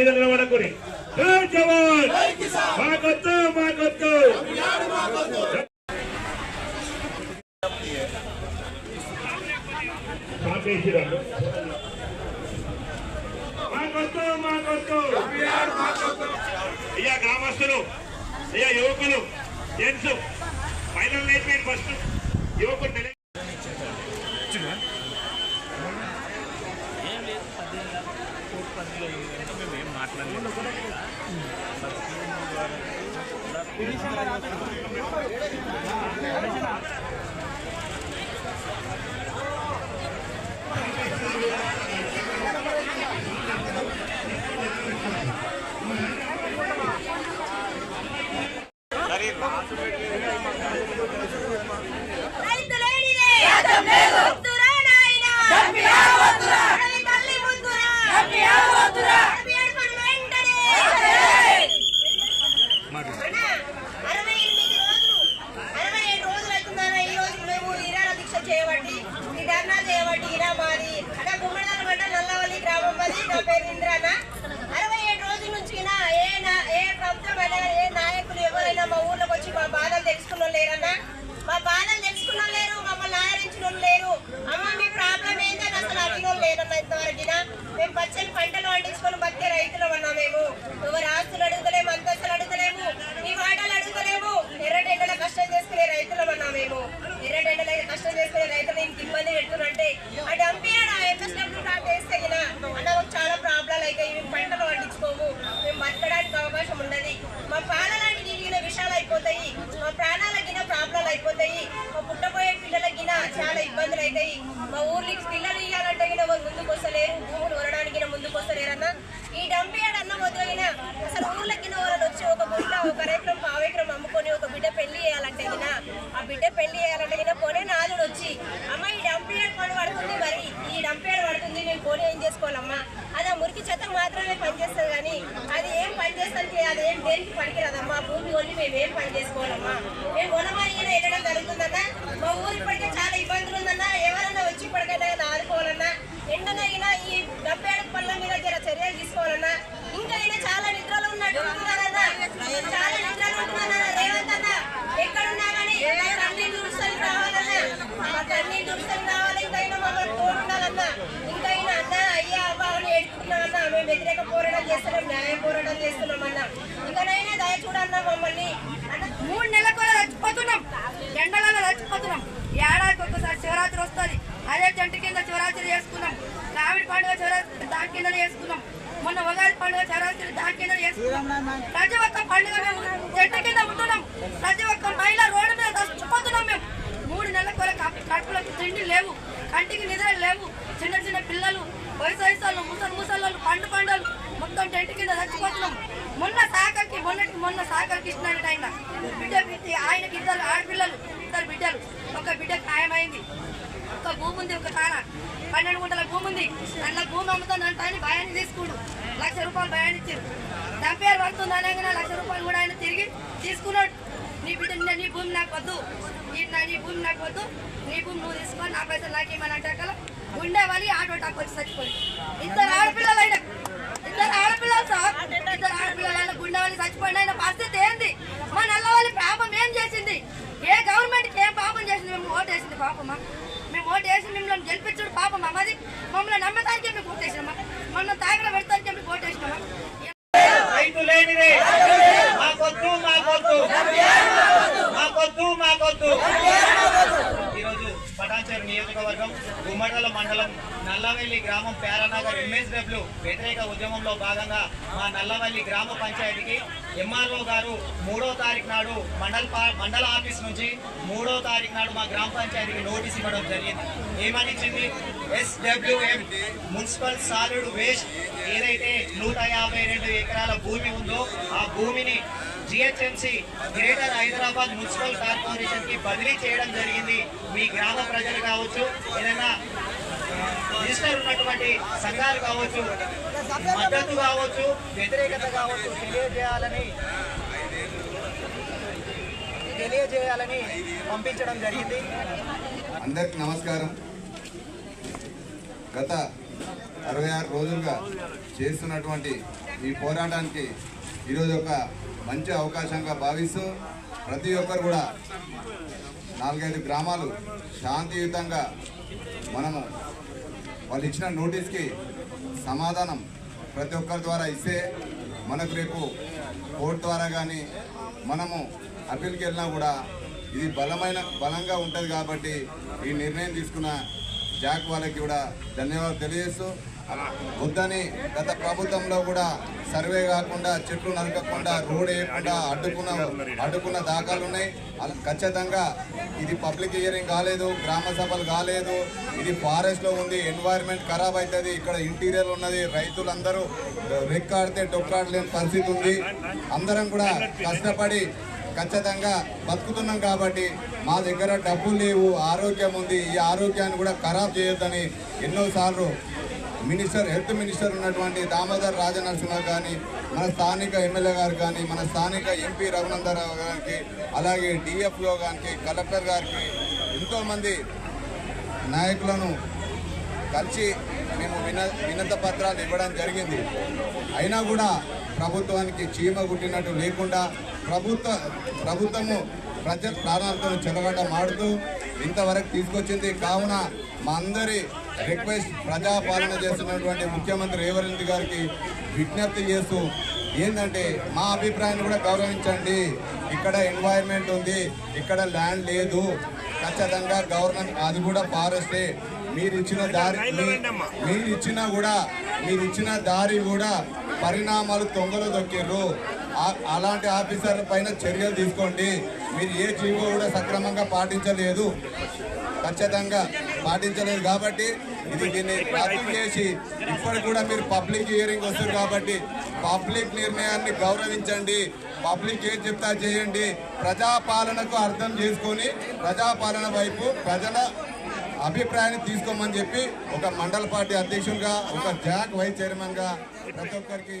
మీద నిలబడకుని. జై జవాన్! మాకొద్దు మాకొద్దు ఆపేసిరాడు. మాకొద్దు మాకొద్దు అయ్యా గ్రామస్తులు అయ్యా యువకులు జెంట్స్ ఫైనల్ నేర్పేయండి ఫస్ట్. యువకులు నిల- ఏం లేదు పద్దెనిమిది కోర్టు పరిధిలో ఏంటంటే మేము ఏం మాట్లాడలేదు రైతులేనిదే చేయబట్టి ఈ ధర్నా చేయబట్టి ఇరా మాది అక్కడ గుమ్మడి మండ నల్లవల్లి గ్రామం మాది నా పేరు ఇంద్రానా అరవై ఏడు రోజుల నుంచి నా ఏ నా- ఏ ప్రభుత్వం అయినా ఏ నాయకులు ఎవరైనా మా ఊర్లోకి వచ్చి మా బాధలు తెలుసుకున్న లేరన్నా మా బాధలు తెలుసుకున్న లేరు మమ్మల్ని ఆదరించిన వాళ్ళు లేరు అమ్మ మీ ప్రాబ్లం ఏంటని అసలు అడిగిన వాళ్ళు లేరన్న ఇంతవరకు మేము పచ్చని పంటలు పండించుకొని బతికే రైతులం అన్నా మేము ఎవరు ఆస్తులు అడుగుతలేము అంతస్తులు అడుగుతలేము ఈ వాటాలు అడుగుతలేము ఎర్రటెండల కష్టం చేసుకునే రైతులం అన్నా మేము ఎర్రటెండల కష్టం చేసుకునే రైతులు ఇంక ఇబ్బంది పెడుతున్నంటే అది అంపియాడు ఆ ఎంఎస్డబ్ల్యూ కార్డు వేస్తే గిన అన్న మాకు చాలా ప్రాబ్లాలు అయితే మేము పంటలు పండించుకోము మేము బతకడానికి అవకాశం ఉండదు మా పాలలాంటి గిరిగిన విషయాలు అయిపోతాయి మా ప్రాణాల గిన ప్రాబ్లాలు మా పుట్టబోయే పిల్లలకి చాలా ఇబ్బందులు అవుతాయి. మా ఊర్లకి పిల్లలు ఇవ్వాలంటే వాళ్ళు ముందుకు వస్తలేరు. భూములు కొనడానికి ముందుకు వస్తలేరన్న. ఈ డంపియాడు అన్న వదిలిన అసలు ఊర్లకి వాళ్ళు వచ్చి ఒక గుంట ఒక ఎకరం పావు అమ్ముకొని ఒక బిడ్డ పెళ్ళి చేయాలంటే ఆ బిడ్డ పెళ్ళి చేయాలంటే కొనే నాదుడు వచ్చి అమ్మ ఈ డంపియాడు పని పడుతుంది మరి. ఈ డంపియాడు పడుతుంది నేను పోనీ ఏం చేసుకోవాలమ్మా? అది ఆ మురికి చెత్త మాత్రమే పనిచేస్తుంది కానీ అది ఏం పని అది ఏం దేనికి పనికిరాదమ్మా? భూమి కొని మేము ఏం పని చేసుకోవాలమ్మా? మేము మా ఊరు ఇప్పటికే చాలా ఇబ్బందులు ఉందన్నా. ఎవరైనా వచ్చి ఇప్పటికైనా ఆదుకోవాలన్నా ఎండనైనా ఈ డబ్బేడ పళ్ళ మీద జర చర్యలు తీసుకోవాలన్నా ఇంకా అయినా చాలా నిద్రలు ఉన్నట్టు ఉంటున్నారన్నా చాలా నిద్రలు ఉంటున్నారన్నా రేవంత్ అన్న. ఎక్కడున్నా కానీ తల్లి అన్ని దురుసలు రావాలన్నా మాకు తల్లి దురుసలు రావాలి ఇంకైనా మమ్మల్ని కోరుకున్నారన్నా ఇంకైనా అన్న అయ్యా అవ్వ అని ఏడుకున్నామన్నా మేము వ్యతిరేకపో పోరాటం చేస్తున్నాం న్యాయ పోరాటం చేస్తున్నామన్నా ఇంకనైనా దయ చూడన్నా మమ్మల్ని అన్న మూడు నెలల కూడా చచ్చిపోతున్నాం ఎండలలో చచ్చిపోతున్నాం ఏడాదికి ఒక్కసారి శివరాత్రి వస్తుంది అదే జంట కింద శివరాత్రి చేసుకున్నాం కావిడి పండుగ శివరాత్రి దాని కింద చేసుకున్నాం. మొన్న ఉగాది పండుగ శివరాత్రి దాని కింద చేసుకున్నాం. ప్రతి ఒక్క పండుగ మేము చెట్టు కింద ఉంటున్నాం. ప్రతి ఒక్క మహిళ రోడ్డు మీద చుప్పుతున్నాం మేము. మూడు నెలల కొరకు కడుపులకు తిండి లేవు కంటికి నిద్ర లేవు. చిన్న చిన్న పిల్లలు వయసు వయసు వాళ్ళు ముసలి ముసలి వాళ్ళు పండు పండుగలు మొత్తం టెంట్ కింద చచ్చిపోతున్నాం. మొన్న సాకర్కి మొన్నటి మొన్న సాకర్ కృష్ణారెడ్డి ఆయన బిడ్డ బిడ్డ ఆయనకి ఇద్దరు ఆడపిల్లలు ఇద్దరు బిడ్డలు. ఒక బిడ్డ ఖాయమైంది. ఒక భూమి ఉంది ఒక తాన పన్నెండు గుంటల భూమి ఉంది. అందులో భూమి అమ్ముతుందంట అని భయాన్ని తీసుకుడు. లక్ష రూపాయలు భయాన్ని ఇచ్చారు పేరు పడుతుంది అనగానే లక్ష రూపాయలు కూడా ఆయన తిరిగి తీసుకున్నాడు. నీ బిడ్డ నీ- నీ భూమి నాకు వద్దు. నీ భూమి నాకు వద్దు. నీ భూమి నువ్వు తీసుకొని నా పైసలు నాకు ఏమని అంటాకల గుండె వలి ఆటో టాక్ వచ్చి చచ్చిపోయి ఇద్దరు ఆడపిల్లలు అయినా ఇద్దరు ఆడపిల్లలు సార్. ఇద్దరు ఆడపిల్లలు అయినా గుండె వలి చచ్చిపోయిన ఆయన పరిస్థితి ఏంది? మా నల్లవాలి పాపం ఏం చేసింది? ఏ గవర్నమెంట్ ఏం పాపం చేసింది? మేము ఓటు వేసింది పాపమా మేము ఓటు వేసి మిమ్మల్ని గెలిపించుడు పాపమా మాది మమ్మల్ని నమ్మటానికి మేము ఓటు వేసినామా మమ్మల్ని తాగడ పెడతానికి మేము ఓటు వేసినామా రైతు లేనిదే మాకొద్దు మాకొద్దు మాకొద్దు మాకొద్దు ఈరోజు పటాన్చేరు నియోజకవర్గం గుమ్మడల మండలం నల్లవెల్లి గ్రామం పేరానగర్ ఎంఎస్డబ్ల్యూ వ్యతిరేక ఉద్యమంలో భాగంగా మా నల్లవల్లి గ్రామ పంచాయతీకి ఎంఆర్ఓ గారు మూడో తారీఖు నాడు మండల మండల ఆఫీస్ నుంచి మూడో తారీఖు నాడు మా గ్రామ పంచాయతీకి నోటీస్ ఇవ్వడం జరిగింది. ఏమనిచ్చింది? S W M municipal solid waste ఏదైతే నూట యాభై రెండు ఎకరాల భూమి ఉందో ఆ భూమిని జిహెచ్ఎంసి గ్రేటర్ హైదరాబాద్ మున్సిపల్ కార్పొరేషన్కి బదిలీ చేయడం జరిగింది. మీ గ్రామ ప్రజలు కావచ్చు ఏదైనా రిజిస్టర్ ఉన్నటువంటి సంఘాలు కావచ్చు మద్దతు కావచ్చు వ్యతిరేకత కావచ్చు తెలియజేయాలని తెలియజేయాలని పంపించడం జరిగింది. అందరికి నమస్కారం. గత అరవై ఆరు రోజులుగా చేస్తున్నటువంటి ఈ పోరాటానికి ఈరోజు ఒక మంచి అవకాశంగా భావిస్తూ ప్రతి ఒక్కరు కూడా నాలుగైదు గ్రామాలు శాంతియుతంగా మనము వాళ్ళు ఇచ్చిన నోటీస్కి సమాధానం ప్రతి ఒక్కరి ద్వారా ఇస్తే మనకు రేపు కోర్టు ద్వారా కానీ మనము అప్పీల్కి వెళ్ళినా కూడా ఇది బలమైన బలంగా ఉంటుంది కాబట్టి ఈ నిర్ణయం తీసుకున్న జాక్ వాళ్ళకి కూడా ధన్యవాదాలు తెలియజేస్తూ వద్దని గత ప్రభుత్వంలో కూడా సర్వే కాకుండా చెట్లు నరకకుండా రోడ్ వేయకుండా అడ్డుకున్న అడ్డుకున్న దాఖలు ఉన్నాయి. అలా ఖచ్చితంగా ఇది పబ్లిక్ హియరింగ్ కాలేదు గ్రామ సభలు కాలేదు. ఇది ఫారెస్ట్లో ఉంది ఎన్వైర్న్మెంట్ ఖరాబ్ అవుతుంది. ఇక్కడ ఇంటీరియర్ ఉన్నది రైతులందరూ రెక్కాడితే డొక్కాడలేని పరిస్థితి ఉంది. అందరం కూడా కష్టపడి ఖచ్చితంగా బతుకుతున్నాం కాబట్టి మా దగ్గర డబ్బులు లేవు ఆరోగ్యం ఉంది. ఈ ఆరోగ్యాన్ని కూడా ఖరాబ్ చేయొద్దని ఎన్నోసార్లు మినిస్టర్ హెల్త్ మినిస్టర్ ఉన్నటువంటి దామోదర్ రాజనరసింహ కానీ మన స్థానిక ఎమ్మెల్యే గారు కానీ మన స్థానిక ఎంపీ రఘునందరావు గారికి అలాగే డిఎఫ్ఓ గారికి కలెక్టర్ గారికి ఎంతోమంది నాయకులను కలిసి మేము విన వినత పత్రాలు ఇవ్వడం జరిగింది. అయినా కూడా ప్రభుత్వానికి చీమ గుట్టినట్టు లేకుండా ప్రభుత్వ ప్రభుత్వము ప్రజల ప్రాణాలతో చెలగట మాడుతూ ఇంతవరకు తీసుకొచ్చింది. కావున మా అందరి రిక్వెస్ట్ ప్రజాపాలన చేస్తున్నటువంటి ముఖ్యమంత్రి రేవంత్ గారికి విజ్ఞప్తి చేస్తూ ఏంటంటే మా అభిప్రాయాన్ని కూడా గౌరవించండి. ఇక్కడ ఎన్వైర్న్మెంట్ ఉంది ఇక్కడ ల్యాండ్ లేదు. ఖచ్చితంగా గవర్నమెంట్ అది కూడా ఫారెస్టే మీరు ఇచ్చిన దారి మీరు ఇచ్చిన కూడా మీరు ఇచ్చిన దారి కూడా పరిణామాలు తొంగలు దొక్కిర్రు. అలాంటి ఆఫీసర్ల పైన చర్యలు తీసుకోండి. మీరు ఏ జీవో కూడా సక్రమంగా పాటించలేదు. ఖచ్చితంగా పాటించలేదు కాబట్టి ఇది దీన్ని రద్దు చేసి ఇప్పటికి కూడా మీరు పబ్లిక్ హియరింగ్ వస్తుంది కాబట్టి పబ్లిక్ నిర్ణయాన్ని గౌరవించండి. పబ్లిక్ ఏం చెప్తా చేయండి. ప్రజాపాలనకు అర్థం చేసుకొని ప్రజాపాలన వైపు ప్రజల అభిప్రాయాన్ని తీసుకోమని చెప్పి ఒక మండల పార్టీ అధ్యక్షులుగా ఒక జాక్ వైస్ చైర్మన్గా ప్రతి ఒక్కరికి